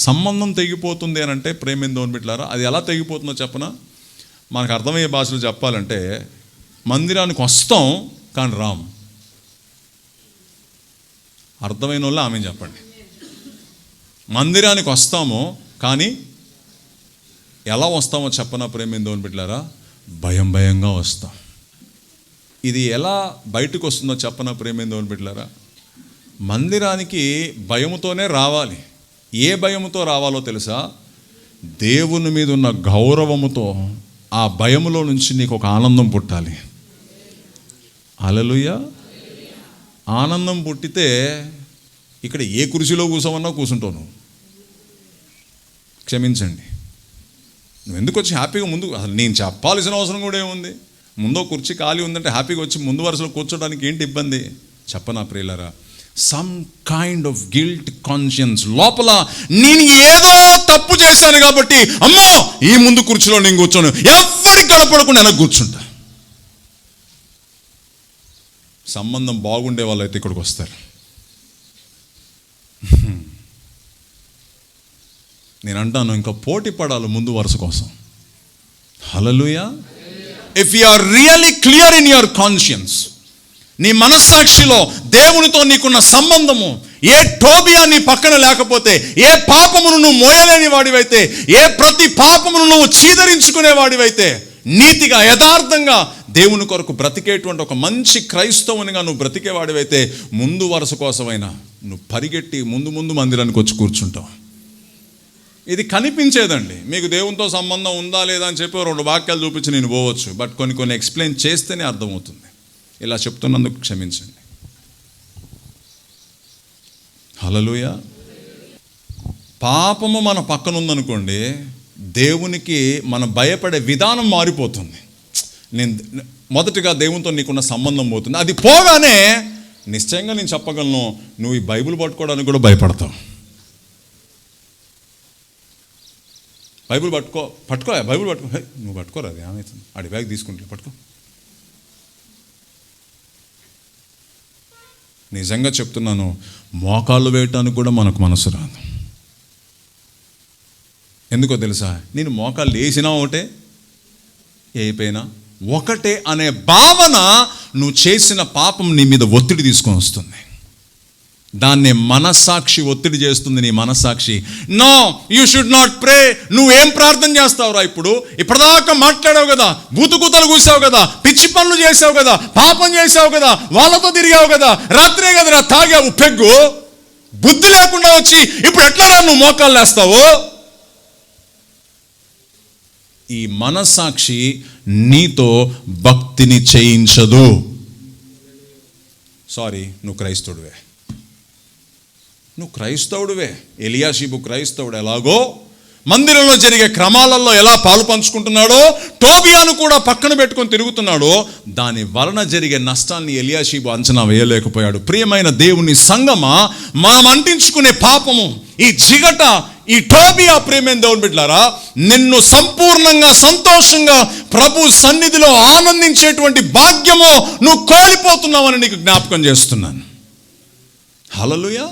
సంబంధం తెగిపోతుంది అని అంటే ప్రేమిందో బిడ్లారా అది ఎలా తెగిపోతుందో చెప్పనా? మనకు అర్థమయ్యే భాషలో చెప్పాలంటే మందిరానికి వస్తాం కానీ రాము. అర్థమైన వాళ్ళు ఆమె చెప్పండి. మందిరానికి వస్తాము కానీ ఎలా వస్తామో చెప్పనా ప్రేమిందో బిడ్లారా భయం భయంగా వస్తాం. ఇది ఎలా బయటకు వస్తుందో చెప్పనా ప్రేమిందో బిడ్లారా మందిరానికి భయముతోనే రావాలి. ఏ భయముతో రావాలో తెలుసా? దేవుని మీద ఉన్న గౌరవముతో ఆ భయములో నుంచి నీకు ఒక ఆనందం పుట్టాలి. అలలుయ ఆనందం పుట్టితే ఇక్కడ ఏ కుర్చీలో కూర్చోమన్నా కూర్చుంటావు క్షమించండి. నువ్వు ఎందుకు వచ్చి హ్యాపీగా ముందు అసలు నేను చెప్పాల్సిన అవసరం కూడా ఏముంది? ముందో కుర్చీ ఖాళీ ఉందంటే హ్యాపీగా వచ్చి ముందు వరుసలో కూర్చోడానికి ఏంటి ఇబ్బంది? చెప్పనా ప్రియులరా? Some kind of guilt conscience లోపల నేను ఏదో తప్పు చేశాను కాబట్టి అమ్మో ఈ ముందు కుర్చీలో నేను కూర్చోను. ఎవరికి కనపడకుండా వెనక్కి కూర్చుంటా? సంబంధం బాగుండే వాళ్ళైతే ఇక్కడికి వస్తారు. నేను అంటాను ఇంకా పోటీ పడాలి ముందు వరుస కోసం. Hallelujah if you are really clear in your conscience నీ మనస్సాక్షిలో దేవునితో నీకున్న సంబంధము ఏ టోబియా నీ పక్కన లేకపోతే ఏ పాపమును నువ్వు మోయలేని వాడివైతే ఏ ప్రతి పాపమును నువ్వు చీదరించుకునే వాడివైతే నీతిగా యథార్థంగా దేవుని కొరకు బ్రతికేటువంటి ఒక మంచి క్రైస్తవునిగా నువ్వు బ్రతికేవాడివైతే ముందు వరుస కోసమైనా నువ్వు పరిగెట్టి ముందు ముందు మందిరానికి వచ్చి కూర్చుంటావు. ఇది కనిపించేదండి. మీకు దేవునితో సంబంధం ఉందా లేదా అని చెప్పి రెండు వాక్యాలు చూపించి నేను పోవచ్చు. బట్ కొన్ని కొన్ని ఎక్స్ప్లెయిన్ చేస్తేనే అర్థమవుతుంది. ఇలా చెప్తున్నందుకు క్షమించండి. హలలుయ పాపము మన పక్కన ఉందనుకోండి దేవునికి మనం భయపడే విధానం మారిపోతుంది. నేను మొదటిగా దేవునితో నీకున్న సంబంధం పోతుంది. అది పోగానే నిశ్చయంగా నేను చెప్పగలను నువ్వు ఈ బైబిల్ పట్టుకోవడానికి కూడా భయపడతావు. బైబిల్ పట్టుకో పట్టుకో బైబిల్ పట్టుకో. నువ్వు పట్టుకోరా అది ఏమవుతుంది ఆడి బ్యాగ్ తీసుకుంటే పట్టుకో. నిజంగా చెప్తున్నాను మోకాళ్ళు వేయటానికి కూడా మనకు మనసు రాదు. ఎందుకో తెలుసా? నేను మోకాళ్ళు వేసినా ఒకటే అయిపోయినా ఒకటే అనే భావన నువ్వు చేసిన పాపం నీ మీద ఒత్తిడి తీసుకొని వస్తుంది. దాన్ని మనస్సాక్షి ఒత్తిడి చేస్తుంది నీ మనస్సాక్షి. No you should not pray నువ్వేం ప్రార్థన చేస్తావురా ఇప్పుడు? ఇప్పటిదాకా మాట్లాడావు కదా బూతుకూతలు కూసావు కదా పిచ్చి పనులు చేసావు కదా పాపం చేసావు కదా వాళ్ళతో తిరిగావు కదా రాత్రే కదరా తాగావు పెగ్గు. బుద్ధి లేకుండా వచ్చి ఇప్పుడు ఎట్లా నువ్వు మోకాలు లేస్తావు? ఈ మనస్సాక్షి నీతో భక్తిని చేయించదు. సారీ నువ్వు క్రైస్తవుడివే. నువ్వు క్రైస్తవుడివే. ఎలియాషిబు క్రైస్తవుడు ఎలాగో మందిరంలో జరిగే క్రమాలలో ఎలా పాలు పంచుకుంటున్నాడో టోబియాను కూడా పక్కన పెట్టుకొని తిరుగుతున్నాడో దాని వలన జరిగే నష్టాన్ని ఎలియాషీబు అంచనా వేయలేకపోయాడు. ప్రియమైన దేవుని సంగమా మనం అంటించుకునే పాపము ఈ జిగట ఈ టోబియా ప్రేమైన దేవుని బిడ్డారా నిన్ను సంపూర్ణంగా సంతోషంగా ప్రభు సన్నిధిలో ఆనందించేటువంటి భాగ్యము నువ్వు కోల్పోతున్నావని నీకు జ్ఞాపకం చేస్తున్నాను. Hallelujah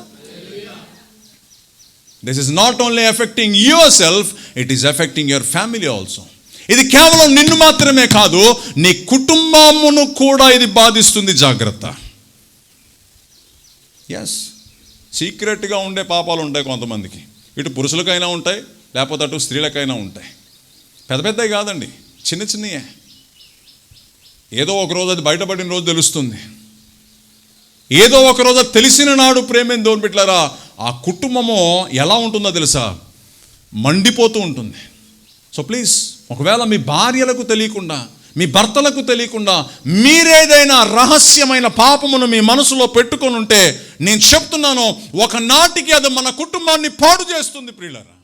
this is not only affecting yourself it is affecting your family also ఇది కేవలం నిన్ను మాత్రమే కాదు నీ కుటుంబమును కూడా ఇది బాధిస్తుంది జాగ్రత్త. ఎస్ సీక్రెట్గా ఉండే పాపాలు ఉంటాయి కొంతమందికి. ఇటు పురుషులకైనా ఉంటాయి లేకపోతే అటు స్త్రీలకైనా ఉంటాయి. పెద్ద పెద్దవి కాదండి చిన్న చిన్నయే. ఏదో ఒక రోజు అది బయటపడిన రోజు తెలుస్తుంది. ఏదో ఒక రోజు తెలిసిన నాడు ప్రేమేం దోని పెట్టారా ఆ కుటుంబము ఎలా ఉంటుందో తెలుసా? మండిపోతూ ఉంటుంది. సో ప్లీజ్ ఒకవేళ మీ భార్యలకు తెలియకుండా మీ భర్తలకు తెలియకుండా మీరేదైనా రహస్యమైన పాపమును మీ మనసులో పెట్టుకొని ఉంటే నేను చెప్తున్నాను ఒకనాటికి అది మన కుటుంబాన్ని పాడు చేస్తుంది ప్రియులరా.